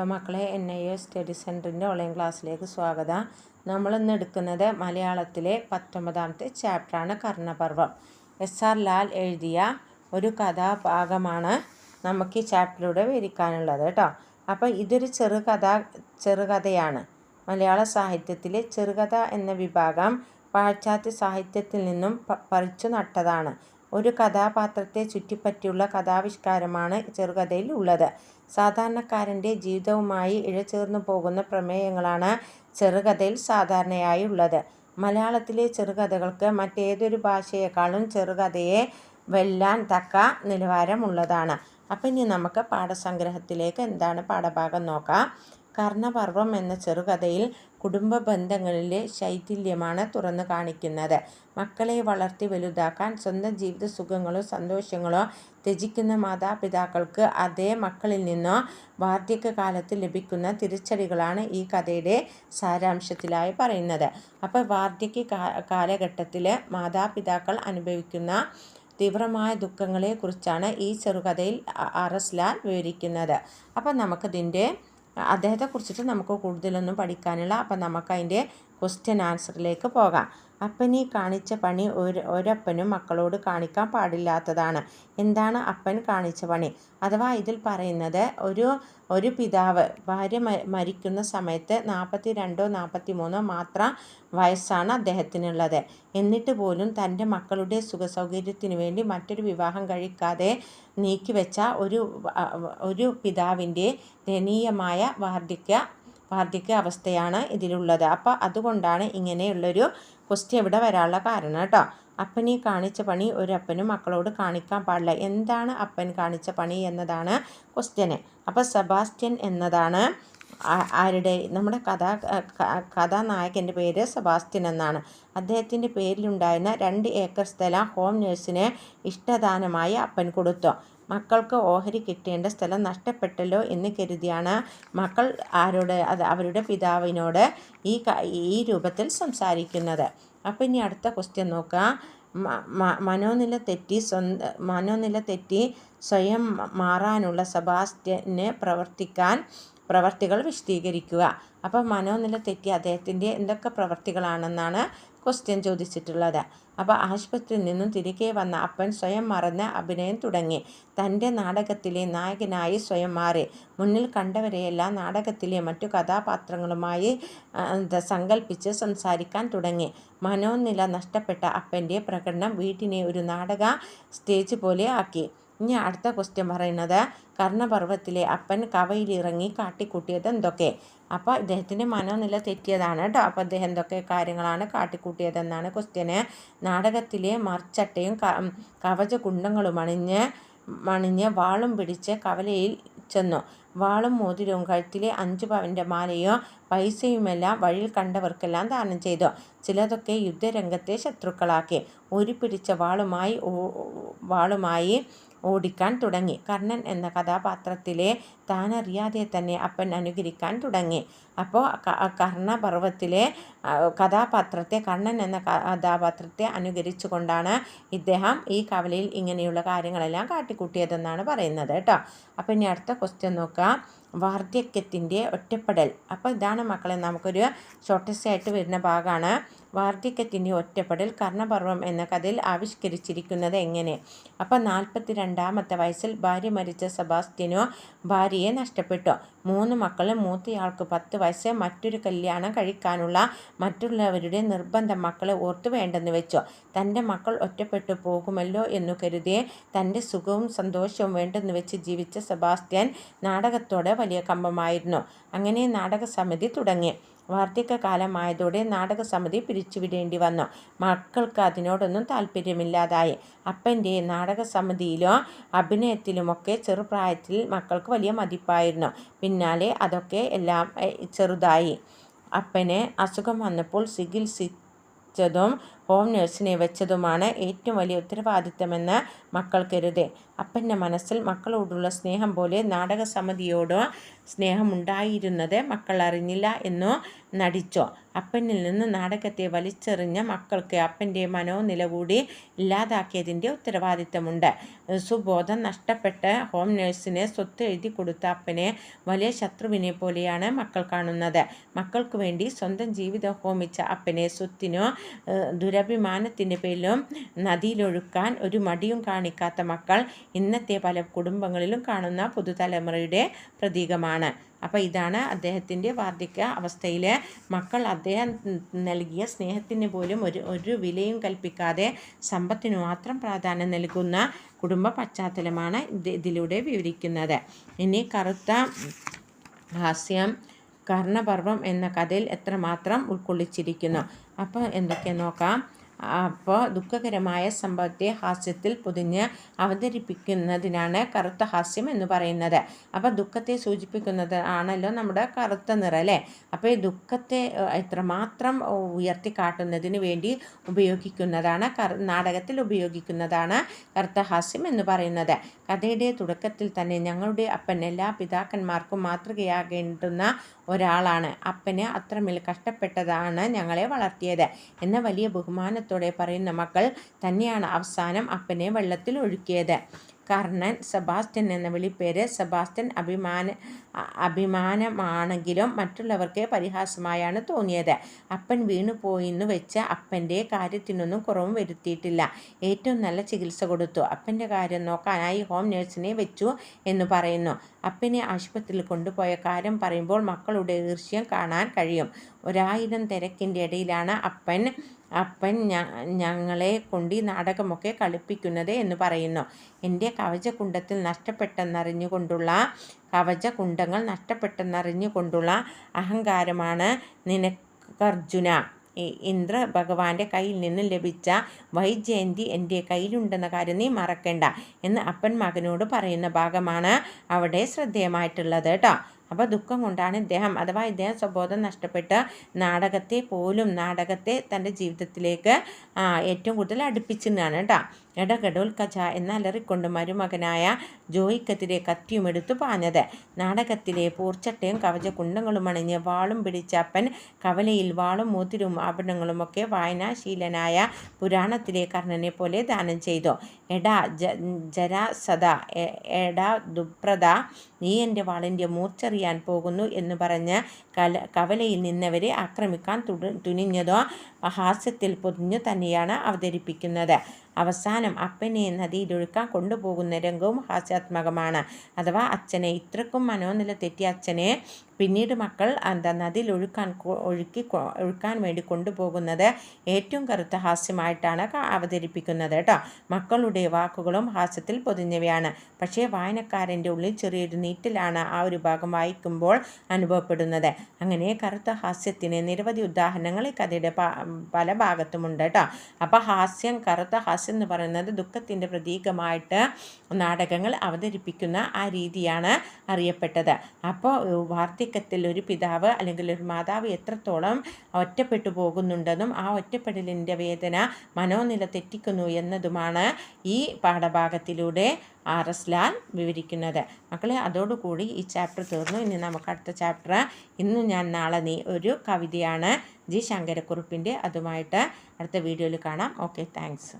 Hello മക്കളെ N I S study സെന്ററിന്റെ online ക്ലാസ്സിലേക്ക് സ്വാഗതം. നമ്മൾ ഇന്ന് എടുക്കുന്നത് മലയാളത്തിലെ പത്തൊമ്പതാമത്തെ ചാപ്റ്ററാണ് കർണപർവം. എസ് ആർ ലാൽ എഴുതിയ ഒരു കഥാഭാഗമാണ് നമുക്ക് ഈ ചാപ്റ്ററിലൂടെ വിവരിക്കാനുള്ളത് കേട്ടോ. അപ്പോൾ ഇതൊരു ചെറുകഥ ചെറുകഥയാണ്. മലയാള സാഹിത്യത്തിലെ ചെറുകഥ എന്ന വിഭാഗം പാശ്ചാത്യ സാഹിത്യത്തിൽ നിന്നും പറിച്ചു നട്ടതാണ്. ഒരു കഥാപാത്രത്തെ ചുറ്റിപ്പറ്റിയുള്ള കഥാവിഷ്കാരമാണ് ചെറുകഥയിൽ ഉള്ളത് സാധാരണക്കാരന്റെ ജീവിതവുമായി ഇഴചേർന്നു പോകുന്ന പ്രമേയങ്ങളാണ് ചെറുകഥയിൽ സാധാരണയായി ഉള്ളത് മലയാളത്തിലെ ചെറുകഥകൾക്ക് മറ്റേതൊരു ഭാഷയേക്കാളും ചെറുകഥയെ വെല്ലാൻ തക്ക നിലവാരമുള്ളതാണ്. അപ്പം ഇനി നമുക്ക് പാഠസംഗ്രഹത്തിലേക്ക് എന്താണ് പാഠഭാഗം നോക്കാം. കർണപർവം എന്ന ചെറുകഥയിൽ കുടുംബ ബന്ധങ്ങളിലെ ശൈഥില്യമാണ് തുറന്നു കാണിക്കുന്നത്. മക്കളെ വളർത്തി വലുതാക്കാൻ സ്വന്തം ജീവിത സുഖങ്ങളോ സന്തോഷങ്ങളോ ത്യജിക്കുന്ന മാതാപിതാക്കൾക്ക് അതേ മക്കളിൽ നിന്നോ വാർദ്ധക്യകാലത്ത് ലഭിക്കുന്ന തിരിച്ചടികളാണ് ഈ കഥയുടെ സാരാംശത്തിലായി പറയുന്നത്. അപ്പോൾ വാർദ്ധക്യ കാലഘട്ടത്തിൽ മാതാപിതാക്കൾ അനുഭവിക്കുന്ന തീവ്രമായ ദുഃഖങ്ങളെക്കുറിച്ചാണ് ഈ ചെറുകഥയിൽ അറസ്ലാൽ വിവരിക്കുന്നത്. അപ്പം നമുക്കിതിന്റെ അദ്ദേഹത്തെ കുറിച്ചിട്ട് നമുക്ക് കൂടുതലൊന്നും പഠിക്കാനില്ല അപ്പം നമുക്ക് അതിന്റെ ക്വസ്റ്റ്യൻ ആൻസറിലേക്ക് പോകാം. അപ്പനി കാണിച്ച പണി ഒരു ഒരപ്പനും മക്കളോട് കാണിക്കാൻ പാടില്ലാത്തതാണ്. എന്താണ് അപ്പൻ കാണിച്ച പണി? അഥവാ ഇതിൽ പറയുന്നത് ഒരു ഒരു പിതാവ് ഭാര്യ മരിക്കുന്ന സമയത്ത് നാൽപ്പത്തി രണ്ടോ നാൽപ്പത്തി മൂന്നോ മാത്രം വയസ്സാണ് അദ്ദേഹത്തിനുള്ളത്. എന്നിട്ട് പോലും തന്റെ മക്കളുടെ സുഖസൗകര്യത്തിന് വേണ്ടി മറ്റൊരു വിവാഹം കഴിക്കാതെ നീക്കിവെച്ച ഒരു ഒരു പിതാവിന്റെ ദയനീയമായ വാർദ്ധക്യ വാർദ്ധക്യ അവസ്ഥയാണ് ഇതിലുള്ളത്. അപ്പോൾ അതുകൊണ്ടാണ് ഇങ്ങനെയുള്ളൊരു ക്വസ്റ്റ്യൻ ഇവിടെ വരാനുള്ള കാരണം കേട്ടോ അപ്പനെ കാണിച്ച പണി ഒരു അപ്പനും മക്കളോട് കാണിക്കാൻ പാടില്ല. എന്താണ് അപ്പൻ കാണിച്ച പണി എന്നതാണ് ക്വസ്റ്റ്യന്. അപ്പോൾ സെബാസ്റ്റ്യൻ എന്നതാണ് ആരുടെ നമ്മുടെ കഥാ കഥാനായകന്റെ പേര് സെബാസ്റ്റ്യൻ എന്നാണ്. അദ്ദേഹത്തിന്റെ പേരിലുണ്ടായിരുന്ന രണ്ട് ഏക്കർ സ്ഥലം ഹോം നേഴ്സിന് ഇഷ്ടദാനമായി അപ്പൻ കൊടുത്തു. മക്കൾക്ക് ഓഹരി കിട്ടേണ്ട സ്ഥലം നഷ്ടപ്പെട്ടല്ലോ എന്ന് കരുതിയാണ് മക്കൾ ആരോട് അത് അവരുടെ പിതാവിനോട് ഈ ഈ രൂപത്തിൽ സംസാരിക്കുന്നത്. അപ്പോൾ ഇനി അടുത്ത ക്വസ്റ്റ്യൻ മ- മനോനില തെറ്റി സ്വന്ത മനോനില തെറ്റി സ്വയം മാറാനുള്ള സെബാസ്റ്റ്യന് പ്രവർത്തിക്കാൻ പ്രവർത്തികൾ വിശദീകരിക്കുക. അപ്പോൾ മനോനില തെറ്റി അദ്ദേഹത്തിന്റെ എന്തൊക്കെ പ്രവർത്തികളാണെന്നാണ് ക്വസ്റ്റ്യൻ ചോദിച്ചിട്ടുള്ളത്. അപ്പോൾ ആശുപത്രിയിൽ നിന്നും തിരികെ വന്ന അപ്പൻ സ്വയം മറന്ന് അഭിനയം തുടങ്ങി. തന്റെ നാടകത്തിലെ നായകനായി സ്വയം മാറി. മുന്നിൽ കണ്ടവരെയെല്ലാം നാടകത്തിലെ മറ്റു കഥാപാത്രങ്ങളുമായി സങ്കല്പിച്ച് സംസാരിക്കാൻ തുടങ്ങി. മനോനില നഷ്ടപ്പെട്ട അപ്പന്റെ പ്രകടനം വീട്ടിനെ ഒരു നാടക സ്റ്റേജ് പോലെ ആക്കി. ഇനി അടുത്ത ക്വസ്റ്റ്യൻ പറയുന്നത് കർണപർവത്തിലെ അപ്പൻ കവയിലിറങ്ങി കാട്ടിക്കൂട്ടിയത് എന്തൊക്കെ? അപ്പോൾ ഇദ്ദേഹത്തിന്റെ മനോനില തെറ്റിയതാണ് കേട്ടോ അപ്പോൾ അദ്ദേഹം എന്തൊക്കെ കാര്യങ്ങളാണ് കാട്ടിക്കൂട്ടിയതെന്നാണ് ക്വസ്റ്റ്യന് നാടകത്തിലെ മർച്ചട്ടയും ക കവച കുണ്ടങ്ങളും അണിഞ്ഞ് മണിഞ്ഞ് വാളും പിടിച്ച് കവലയിൽ ചെന്നു. വാളും മോതിരവും കഴുത്തിലെ അഞ്ചു പവന്റെ മാലയോ പൈസയുമെല്ലാം വഴിയിൽ കണ്ടവർക്കെല്ലാം ദാനം ചെയ്തു. ചിലതൊക്കെ യുദ്ധരംഗത്തെ ശത്രുക്കളാക്കി. ഒരു പിടിച്ച വാളുമായി വാളുമായി ഓടിക്കാൻ തുടങ്ങി. കർണൻ എന്ന കഥാപാത്രത്തിലെ താനറിയാതെ തന്നെ അപ്പൻ അനുകരിക്കാൻ തുടങ്ങി. അപ്പോൾ കർണപർവത്തിലെ ആ, കഥാപാത്രത്തെ കർണൻ എന്ന കഥാപാത്രത്തെ അനുകരിച്ചുകൊണ്ടാണ് ഇദ്ദേഹം ഈ കവലയിൽ ഇങ്ങനെയുള്ള കാര്യങ്ങളെല്ലാം കാട്ടിക്കൂട്ടിയതെന്നാണ് പറയുന്നത് കേട്ടോ. അപ്പോൾ ഇനി അടുത്ത ക്വസ്റ്റ്യൻ നോക്കാം. വാർദ്ധക്യത്തിന്റെ ഒറ്റപ്പെടൽ. അപ്പോൾ ഇതാണ് മക്കളെ നമുക്കൊരു ഷോർട്ടസ്റ്റ് ആയിട്ട് വരുന്ന ഭാഗമാണ് വാർദ്ധക്യത്തിന്റെ ഒറ്റപ്പെടൽ കർണപർവം എന്ന കഥയിൽ ആവിഷ്കരിച്ചിരിക്കുന്നത് എങ്ങനെ? അപ്പം നാൽപ്പത്തി രണ്ടാമത്തെ വയസ്സിൽ ഭാര്യ മരിച്ച സെബാസ്റ്റ്യനോ ഭാര്യയെ നഷ്ടപ്പെട്ടു. മൂന്ന് മക്കളും മൂത്തയാൾക്ക് പത്ത് വയസ്സ്. മറ്റൊരു കല്യാണം കഴിക്കാനുള്ള മറ്റുള്ളവരുടെ നിർബന്ധം മക്കളെ ഓർത്തു വേണ്ടെന്ന് വെച്ചു. തന്റെ മക്കൾ ഒറ്റപ്പെട്ടു പോകുമല്ലോ എന്നു കരുതി തന്റെ സുഖവും സന്തോഷവും വേണ്ടെന്ന് വെച്ച് ജീവിച്ച സെബാസ്റ്റ്യൻ നാടകത്തോടെ വലിയ കമ്പമായിരുന്നു. അങ്ങനെ നാടക സമിതി തുടങ്ങി. വാർദ്ധക്യകാലമായതോടെ നാടകസമിതി പിരിച്ചുവിടേണ്ടി വന്നു മക്കൾക്ക് അതിനോടൊന്നും താല്പര്യമില്ലാതായി അപ്പന്റെ നാടകസമിതിയിലോ അഭിനയത്തിലുമൊക്കെ ചെറുപ്രായത്തിൽ മക്കൾക്ക് വലിയ മതിപ്പായിരുന്നു. പിന്നാലെ അതൊക്കെ എല്ലാം ചെറുതായി. അപ്പന് അസുഖം വന്നപ്പോൾ ചികിത്സിച്ചതും ഹോം നഴ്സിനെ വെച്ചതുമാണ് ഏറ്റവും വലിയ ഉത്തരവാദിത്തമെന്ന് മക്കൾ കരുതേ. അപ്പന്റെ മനസ്സിൽ മക്കളോടുള്ള സ്നേഹം പോലെ നാടകസമിതിയോടോ സ്നേഹമുണ്ടായിരുന്നത് മക്കൾ അറിഞ്ഞില്ല എന്നോ നടിച്ചോ. അപ്പനിൽ നിന്ന് നാടകത്തെ വലിച്ചെറിഞ്ഞ മക്കൾക്ക് അപ്പന്റെ മനോനില കൂടി ഇല്ലാതാക്കിയതിന്റെ ഉത്തരവാദിത്തമുണ്ട്. സുബോധം നഷ്ടപ്പെട്ട് ഹോം നേഴ്സിനെ സ്വത്ത് എഴുതി കൊടുത്ത അപ്പനെ വലിയ ശത്രുവിനെ പോലെയാണ് മക്കൾ കാണുന്നത്. മക്കൾക്ക് വേണ്ടി സ്വന്തം ജീവിതം ഹോമിച്ച അപ്പനെ സ്വത്തിനോ ദുരഭിമാനത്തിന്റെ പേരിലും നദിയിലൊഴുക്കാൻ ഒരു മടിയും കാണിക്കാത്ത മക്കൾ ഇന്നത്തെ പല കുടുംബങ്ങളിലും കാണുന്ന പുതുതലമുറയുടെ പ്രതീകമാണ്. അപ്പോൾ ഇതാണ് അദ്ദേഹത്തിന്റെ വാർദ്ധക്യ അവസ്ഥയിൽ മക്കൾ അദ്ദേഹം നൽകിയ സ്നേഹത്തിന് പോലും ഒരു ഒരു വിലയും കൽപ്പിക്കാതെ സമ്പത്തിന് മാത്രം പ്രാധാന്യം നൽകുന്ന കുടുംബ പശ്ചാത്തലമാണ് ഇത് ഇതിലൂടെ വിവരിക്കുന്നത്. ഇനി കറുത്ത ഹാസ്യം കർണപർവം എന്ന കഥയിൽ എത്രമാത്രം ഉൾക്കൊള്ളിച്ചിരിക്കുന്നു? അപ്പോൾ എന്തൊക്കെ നോക്കാം. അപ്പോൾ ദുഃഖകരമായ സംഭവത്തെ ഹാസ്യത്തിൽ പൊതിഞ്ഞ് അവതരിപ്പിക്കുന്നതിനാണ് കറുത്ത ഹാസ്യം എന്ന് പറയുന്നത്. അപ്പോൾ ദുഃഖത്തെ സൂചിപ്പിക്കുന്നത് ആണല്ലോ നമ്മുടെ കറുത്ത നിറം അല്ലേ? അപ്പോൾ ഈ ദുഃഖത്തെ എത്രമാത്രം ഉയർത്തിക്കാട്ടുന്നതിന് വേണ്ടി ഉപയോഗിക്കുന്നതാണ് നാടകത്തിൽ ഉപയോഗിക്കുന്നതാണ് കറുത്ത ഹാസ്യം എന്ന് പറയുന്നത്. കഥയുടെ തുടക്കത്തിൽ തന്നെ ഞങ്ങളുടെ അപ്പൻ എല്ലാ പിതാക്കന്മാർക്കും മാതൃകയാകേണ്ടുന്ന ഒരാളാണ്. അപ്പന് അത്രമേൽ കഷ്ടപ്പെട്ടതാണ് ഞങ്ങളെ വളർത്തിയത്. എന്ന വലിയ ബഹുമാനത്തോടെ പറയുന്ന മക്കൾ തന്നെയാണ് അവസാനം അപ്പനെ വെള്ളത്തിൽ ഒഴുക്കിയത്. കർണൻ സെബാസ്റ്റ്യൻ എന്ന വിളിപ്പേര് സെബാസ്റ്റ്യൻ അഭിമാന അഭിമാനമാണെങ്കിലും മറ്റുള്ളവർക്ക് പരിഹാസമായാണ് തോന്നിയത്. അപ്പൻ വീണുപോയിന്ന് വെച്ച അപ്പന്റെ കാര്യത്തിനൊന്നും കുറവും വരുത്തിയിട്ടില്ല. ഏറ്റവും നല്ല ചികിത്സ കൊടുത്തു. അപ്പന്റെ കാര്യം നോക്കാനായി ഹോം നേഴ്സിനെ വെച്ചു എന്ന് പറയുന്നു. അപ്പനെ ആശുപത്രിയിൽ കൊണ്ടുപോയ കാര്യം പറയുമ്പോൾ മക്കളുടെ ഈർഷ്യം കാണാൻ കഴിയും. ഒരായിരം തിരക്കിന്റെ ഇടയിലാണ് അപ്പൻ അപ്പൻ ഞങ്ങളെ കൊണ്ട് ഈ നാടകമൊക്കെ കളിപ്പിക്കുന്നത് എന്ന് പറയുന്നു. എന്റെ കവചകുണ്ടത്തിൽ നഷ്ടപ്പെട്ടെന്നറിഞ്ഞുകൊണ്ടുള്ള കവചകുണ്ടങ്ങൾ നഷ്ടപ്പെട്ടെന്നറിഞ്ഞുകൊണ്ടുള്ള അഹങ്കാരമാണ് നിനക്കർജുന. ഇന്ദ്ര ഭഗവാന്റെ കയ്യിൽ നിന്ന് ലഭിച്ച വൈജയന്തി എന്റെ കയ്യിലുണ്ടെന്ന കാര്യം നീ മറക്കണ്ട എന്ന് അപ്പൻ മകനോട് പറയുന്ന ഭാഗമാണ് അവിടെ ശ്രദ്ധേയമായിട്ടുള്ളത് കേട്ടോ. അപ്പോൾ ദുഃഖം കൊണ്ടാണ് ഇദ്ദേഹം അഥവാ ഇദ്ദേഹം സ്വബോധം നഷ്ടപ്പെട്ട് നാടകത്തെ പോലും നാടകത്തെ തന്റെ ജീവിതത്തിലേക്ക് ഏറ്റവും കൂടുതൽ അടുപ്പിച്ചെന്നാണ് കേട്ടോ. എടകടോൽ കജ എന്നലറിക്കൊണ്ട് മരുമകനായ ജോയിക്കെതിരെ കത്തിയുമെടുത്തു പാഞ്ഞത്. നാടകത്തിലെ പൂർച്ചട്ടയും കുണ്ടങ്ങളും അണിഞ്ഞ് വാളും പിടിച്ച അപ്പൻ കവലയിൽ വാളും മോതിരും ആഭരണങ്ങളുമൊക്കെ വായനാശീലനായ പുരാണത്തിലെ കർണനെ പോലെ ദാനം ചെയ്തു. എടാ ജരാസദ എടാ ദുപ്രദ നീ എന്റെ വാളിന്റെ മൂർച്ചറിയാൻ പോകുന്നു എന്ന് പറഞ്ഞ് കല കവലയിൽ നിന്നവരെ ആക്രമിക്കാൻ തുനിഞ്ഞതോ ഹാസ്യത്തിൽ പൊതിഞ്ഞു തന്നെയാണ് അവതരിപ്പിക്കുന്നത്. അവസാനം അപ്പനെ നദിയിലൊഴുക്കാൻ കൊണ്ടുപോകുന്ന രംഗവും ഹാസ്യാത്മകമാണ്. അഥവാ അച്ഛനെ ഇത്രക്കും മനോനില തെറ്റിയ അച്ഛനെ പിന്നീട് മക്കൾ എന്താ നദിയിൽ ഒഴുക്കാൻ ഒഴുക്കി ഒഴുക്കാൻ വേണ്ടി കൊണ്ടുപോകുന്നത് ഏറ്റവും കറുത്ത ഹാസ്യമായിട്ടാണ് അവതരിപ്പിക്കുന്നത് കേട്ടോ. മക്കളുടെ വാക്കുകളും ഹാസ്യത്തിൽ പൊതിഞ്ഞവയാണ്. പക്ഷേ വായനക്കാരന്റെ ഉള്ളിൽ ചെറിയൊരു നീറ്റിലാണ് ആ ഒരു ഭാഗം വായിക്കുമ്പോൾ അനുഭവപ്പെടുന്നത്. അങ്ങനെ കറുത്ത ഹാസ്യത്തിന് നിരവധി ഉദാഹരണങ്ങൾ ഈ കഥയുടെ പല ഭാഗത്തുമുണ്ട് കേട്ടോ. അപ്പോൾ ഹാസ്യം കറുത്ത ഹാസ്യം എന്ന് പറയുന്നത് ദുഃഖത്തിന്റെ പ്രതീകമായിട്ട് നാടകങ്ങൾ അവതരിപ്പിക്കുന്ന ആ രീതിയാണ് അറിയപ്പെട്ടത്. അപ്പോൾ വാർദ്ധക്യത്തിൽ ഒരു പിതാവ് അല്ലെങ്കിൽ ഒരു മാതാവ് എത്രത്തോളം ഒറ്റപ്പെട്ടു പോകുന്നുണ്ടെന്നും ആ ഒറ്റപ്പെടലിന്റെ വേദന മനോനില തെറ്റിക്കുന്നു എന്നതുമാണ് ഈ പാഠഭാഗത്തിലൂടെ ആർ എസ് ലാൽ വിവരിക്കുന്നത്. മക്കളെ അതോടുകൂടി ഈ ചാപ്റ്റർ തീർന്നു. ഇനി നമുക്ക് അടുത്ത ചാപ്റ്റർ. ഇന്ന് ഞാൻ നാളെ നീ ഒരു കവിതയാണ് ജി ശങ്കരക്കുറുപ്പിന്റെ അതുമായിട്ട് അടുത്ത വീഡിയോയിൽ കാണാം. Okay thanks.